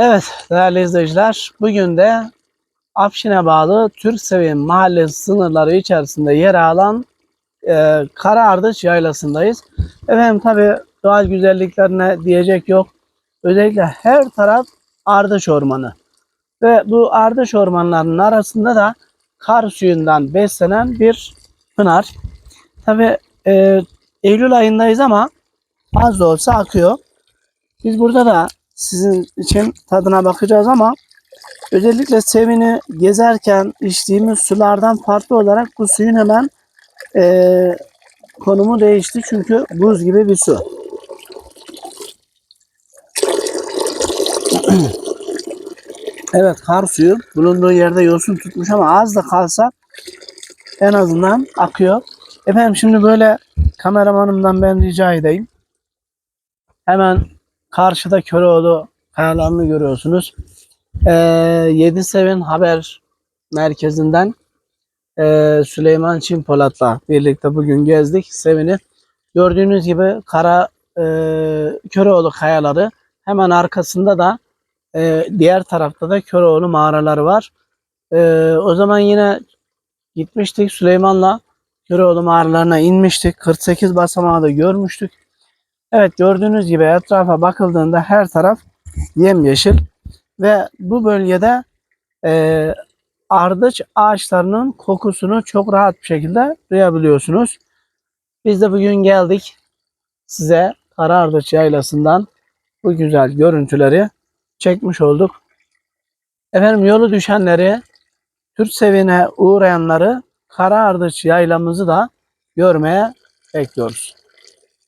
Evet değerli izleyiciler bugün de Afşin'e bağlı Türkseven mahallesi sınırları içerisinde yer alan e, Karaardıç Yaylası'ndayız. Efendim tabi doğal güzelliklerine diyecek yok. Özellikle her taraf ardıç ormanı. Ve bu ardıç ormanlarının arasında da kar suyundan beslenen bir pınar. Tabi e, Eylül ayındayız ama az da olsa akıyor. Biz burada da sizin için tadına bakacağız ama özellikle sevini gezerken içtiğimiz sulardan farklı olarak bu suyun hemen eee, konumu değişti çünkü buz gibi bir su. Evet kar suyu bulunduğu yerde yosun tutmuş ama az da kalsa en azından akıyor. Efendim şimdi böyle kameramanımdan ben rica edeyim. Hemen karşıda Köroğlu kayalarını görüyorsunuz. Ee, Yedi Sevin Haber Merkezi'nden ee, Süleyman Çimpolat'la birlikte bugün gezdik Sevin'i. Gördüğünüz gibi Kara e, Köroğlu kayaları hemen arkasında da e, diğer tarafta da Köroğlu mağaraları var. E, o zaman yine gitmiştik Süleyman'la Köroğlu mağaralarına inmiştik. 48 basamağı da görmüştük. Evet gördüğünüz gibi etrafa bakıldığında her taraf yemyeşil ve bu bölgede e, ardıç ağaçlarının kokusunu çok rahat bir şekilde duyabiliyorsunuz. Biz de bugün geldik size Kara Ardıç Yaylası'ndan bu güzel görüntüleri çekmiş olduk. Efendim yolu düşenleri, Türk sevine uğrayanları Kara Ardıç Yaylamızı da görmeye bekliyoruz.